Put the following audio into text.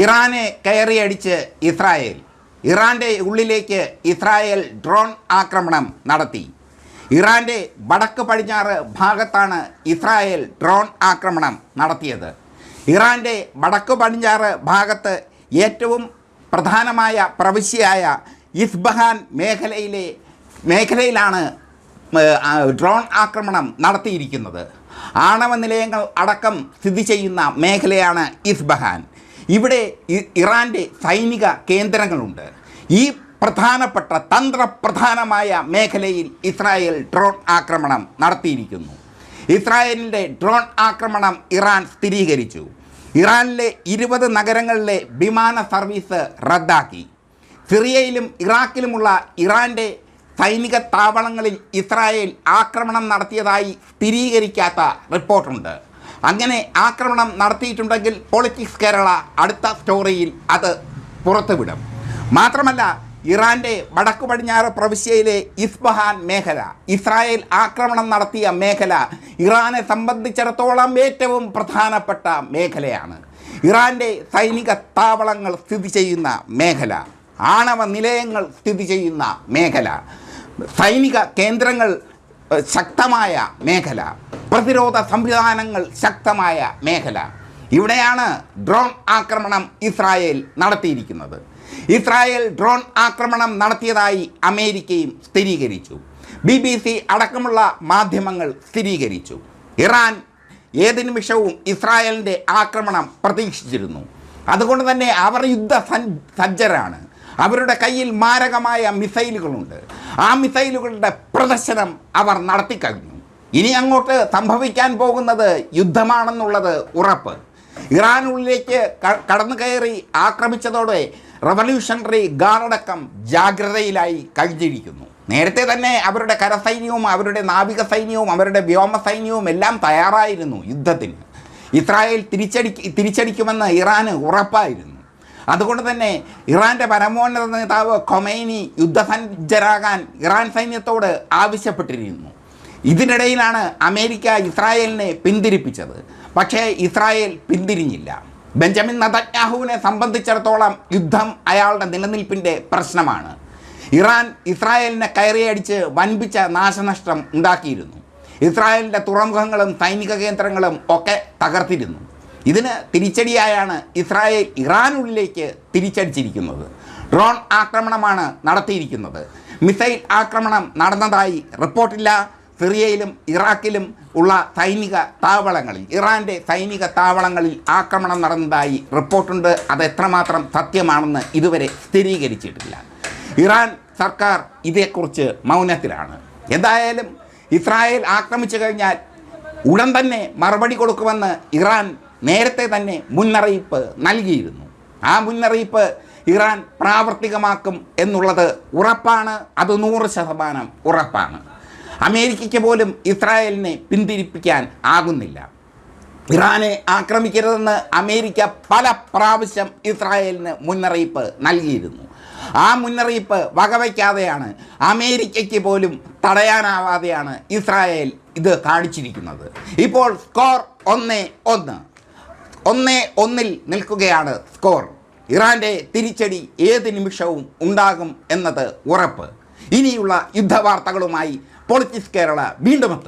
ഇറാനെ കയറിയടിച്ച് ഇസ്രായേൽ. ഇറാന്റെ ഉള്ളിലേക്ക് ഇസ്രായേൽ ഡ്രോൺ ആക്രമണം നടത്തി. ഇറാന്റെ വടക്ക് പടിഞ്ഞാറ് ഭാഗത്താണ് ഇസ്രായേൽ ഡ്രോൺ ആക്രമണം നടത്തിയത്. ഇറാന്റെ വടക്ക് പടിഞ്ഞാറ് ഭാഗത്ത് ഏറ്റവും പ്രധാനമായ പ്രവിശ്യയായ ഇസ്ബഹാൻ മേഖലയിലെ മേഖലയിലാണ് ഡ്രോൺ ആക്രമണം നടത്തിയിരിക്കുന്നത്. ആണവ നിലയങ്ങൾ അടക്കം സ്ഥിതി ചെയ്യുന്ന മേഖലയാണ് ഇസ്ബഹാൻ. ഇവിടെ ഇറാന്റെ സൈനിക കേന്ദ്രങ്ങളുണ്ട്. ഈ പ്രധാനപ്പെട്ട തന്ത്രപ്രധാനമായ മേഖലയിൽ ഇസ്രായേൽ ഡ്രോൺ ആക്രമണം നടത്തിയിരിക്കുന്നു. ഇസ്രായേലിന്റെ ഡ്രോൺ ആക്രമണം ഇറാൻ സ്ഥിരീകരിച്ചു. ഇറാനിലെ ഇരുപത് നഗരങ്ങളിലെ വിമാന സർവീസ് റദ്ദാക്കി. സിറിയയിലും ഇറാഖിലുമുള്ള ഇറാന്റെ സൈനിക താവളങ്ങളിൽ ഇസ്രായേൽ ആക്രമണം നടത്തിയതായി സ്ഥിരീകരിക്കാത്ത റിപ്പോർട്ടുണ്ട്. അങ്ങനെ ആക്രമണം നടത്തിയിട്ടുണ്ടെങ്കിൽ പൊളിറ്റിക്സ് കേരള അടുത്ത സ്റ്റോറിയിൽ അത് പുറത്തുവിടും. മാത്രമല്ല ഇറാന്റെ വടക്കു പടിഞ്ഞാറ് പ്രവിശ്യയിലെ ഇസ്ബഹാൻ മേഖല ഇസ്രായേൽ ആക്രമണം നടത്തിയ മേഖല ഇറാനെ സംബന്ധിച്ചിടത്തോളം ഏറ്റവും പ്രധാനപ്പെട്ട മേഖലയാണ്. ഇറാന്റെ സൈനിക താവളങ്ങൾ സ്ഥിതി ചെയ്യുന്ന മേഖല ആണവ നിലയങ്ങൾ സ്ഥിതി ചെയ്യുന്ന മേഖല സൈനിക കേന്ദ്രങ്ങൾ ശക്തമായ മേഖല. പ്രതിരോധ സംവിധാനങ്ങൾ ശക്തമായ മേഖല. ഇവിടെയാണ് ഡ്രോൺ ആക്രമണം ഇസ്രായേൽ നടത്തിയിരിക്കുന്നത്. ഇസ്രായേൽ ഡ്രോൺ ആക്രമണം നടത്തിയതായി അമേരിക്കയും സ്ഥിരീകരിച്ചു. ബി ബി സി അടക്കമുള്ള മാധ്യമങ്ങൾ സ്ഥിരീകരിച്ചു. ഇറാൻ ഏത് നിമിഷവും ഇസ്രായേലിന്റെ ആക്രമണം പ്രതീക്ഷിച്ചിരുന്നു. അതുകൊണ്ട് തന്നെ അവർ യുദ്ധ സജ്ജരാണ്. അവരുടെ കയ്യിൽ മാരകമായ മിസൈലുകളുണ്ട്. ആ മിസൈലുകളുടെ പ്രദർശനം അവർ നടത്തിക്കഴിഞ്ഞു. ഇനി അങ്ങോട്ട് സംഭവിക്കാൻ പോകുന്നത് യുദ്ധമാണെന്നുള്ളത് ഉറപ്പ്. ഇറാനുള്ളിലേക്ക് കടന്നു കയറി ആക്രമിച്ചതോടെ റവല്യൂഷണറി ഗാർഡടക്കം ജാഗ്രതയിലായി കഴിഞ്ഞിരിക്കുന്നു. നേരത്തെ തന്നെ അവരുടെ കരസൈന്യവും അവരുടെ നാവിക സൈന്യവും അവരുടെ വ്യോമ സൈന്യവും എല്ലാം തയ്യാറായിരുന്നു യുദ്ധത്തിന്. ഇസ്രായേൽ തിരിച്ചടി തിരിച്ചടിക്കുമെന്ന് ഇറാന് ഉറപ്പായിരുന്നു. അതുകൊണ്ട് തന്നെ ഇറാന്റെ പരമോന്നത നേതാവ് കൊമൈനി യുദ്ധസജ്ജരാകാൻ ഇറാൻ സൈന്യത്തോട് ആവശ്യപ്പെട്ടിരുന്നു. ഇതിനിടയിലാണ് അമേരിക്ക ഇസ്രായേലിനെ പിന്തിരിപ്പിച്ചത്. പക്ഷേ ഇസ്രായേൽ പിന്തിരിഞ്ഞില്ല. ബെഞ്ചമിൻ നതന്യാഹുവിനെ സംബന്ധിച്ചിടത്തോളം യുദ്ധം അയാളുടെ നിലനിൽപ്പിന്റെ പ്രശ്നമാണ്. ഇറാൻ ഇസ്രായേലിനെ കയറിയടിച്ച് വൻപിച്ച നാശനഷ്ടം ഉണ്ടാക്കിയിരുന്നു. ഇസ്രായേലിന്റെ തുറമുഖങ്ങളും സൈനിക കേന്ദ്രങ്ങളും ഒക്കെ തകർത്തിരുന്നു. ഇതിന് തിരിച്ചടിയായാണ് ഇസ്രായേൽ ഇറാനുള്ളിലേക്ക് തിരിച്ചടിച്ചിരിക്കുന്നത്. ഡ്രോൺ ആക്രമണമാണ് നടത്തിയിരിക്കുന്നത്. മിസൈൽ ആക്രമണം നടന്നതായി റിപ്പോർട്ടില്ല. സിറിയയിലും ഇറാഖിലും ഉള്ള സൈനിക താവളങ്ങളിൽ ഇറാന്റെ സൈനിക താവളങ്ങളിൽ ആക്രമണം നടന്നതായി റിപ്പോർട്ടുണ്ട്. അത് എത്രമാത്രം സത്യമാണെന്ന് ഇതുവരെ സ്ഥിരീകരിച്ചിട്ടില്ല. ഇറാൻ സർക്കാർ ഇതേക്കുറിച്ച് മൗനത്തിലാണ്. എന്തായാലും ഇസ്രായേൽ ആക്രമിച്ചു കഴിഞ്ഞാൽ ഉടൻ തന്നെ മറുപടി കൊടുക്കുമെന്ന് ഇറാൻ നേരത്തെ തന്നെ മുന്നറിയിപ്പ് നൽകിയിരുന്നു. ആ മുന്നറിയിപ്പ് ഇറാൻ പ്രാവർത്തികമാക്കും എന്നുള്ളത് ഉറപ്പാണ്? അത് നൂറ് ശതമാനം ഉറപ്പാണ്. അമേരിക്കയ്ക്ക് പോലും ഇസ്രായേലിനെ പിന്തിരിപ്പിക്കാൻ ആകുന്നില്ല. ഇറാനെ ആക്രമിക്കരുതെന്ന് അമേരിക്ക പല പ്രാവശ്യം ഇസ്രായേലിന് മുന്നറിയിപ്പ് നൽകിയിരുന്നു. ആ മുന്നറിയിപ്പ് വകവയ്ക്കാതെയാണ് അമേരിക്കയ്ക്ക് പോലും തടയാനാവാതെയാണ് ഇസ്രായേൽ ഇത് കാണിച്ചിരിക്കുന്നത്. ഇപ്പോൾ സ്കോർ ഒന്ന് ഒന്ന്. ഒന്ന് ഒന്നിൽ നിൽക്കുകയാണ് സ്കോർ. ഇറാന്റെ തിരിച്ചടി ഏത് നിമിഷവും ഉണ്ടാകും എന്നത് ഉറപ്പ്. ഇനിയുള്ള യുദ്ധവാർത്തകളുമായി പൊളിറ്റിക്സ് കേരള വീണ്ടും എത്തും.